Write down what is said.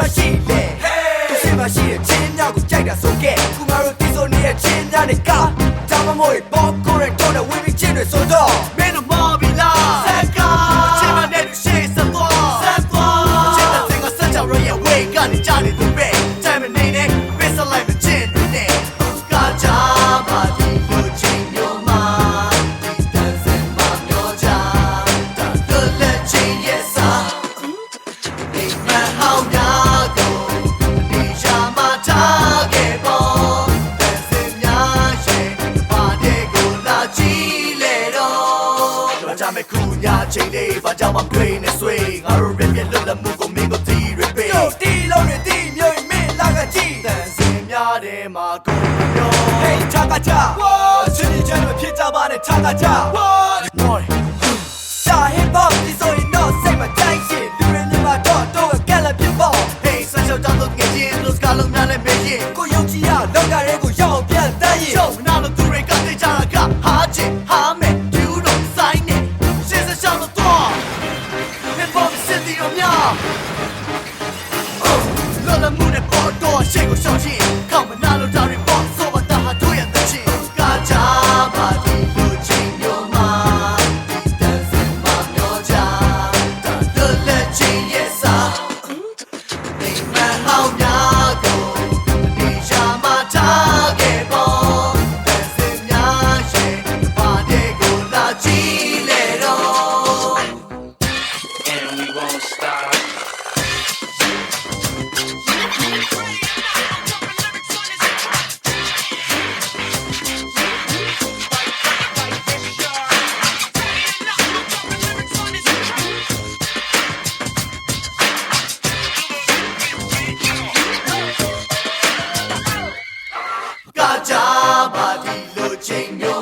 machine. ချိန်လေးဘာကြောင့်မှတွေးနေဆွေးငါတို့ရင်းပြလွတ်လပ်မှုကိုမင်းတို့တီးရပေးတို့တီးလုံးတွေတီးမြို့မင်းလာကကြည့်တန်စင်များတယ်မှာကိုပြော Hey ချာကချာ What ချင်းချင်းမဖြစ်ကြပါနဲ့ချာကချာ What No ဒါ hip hop ဒီဆိုရင်တော့စိတ်မတိုင်းရှင်းလူတွေမြင်မှာတော့တော့ကက်လက်ပြပေါ့ Hey ဆန်ချောက်တောင်းတော့ငယ်ချင်း Los Galos များလည်းမေးရင်ကိုယုံကြည်ရလောက်ကြ Señor.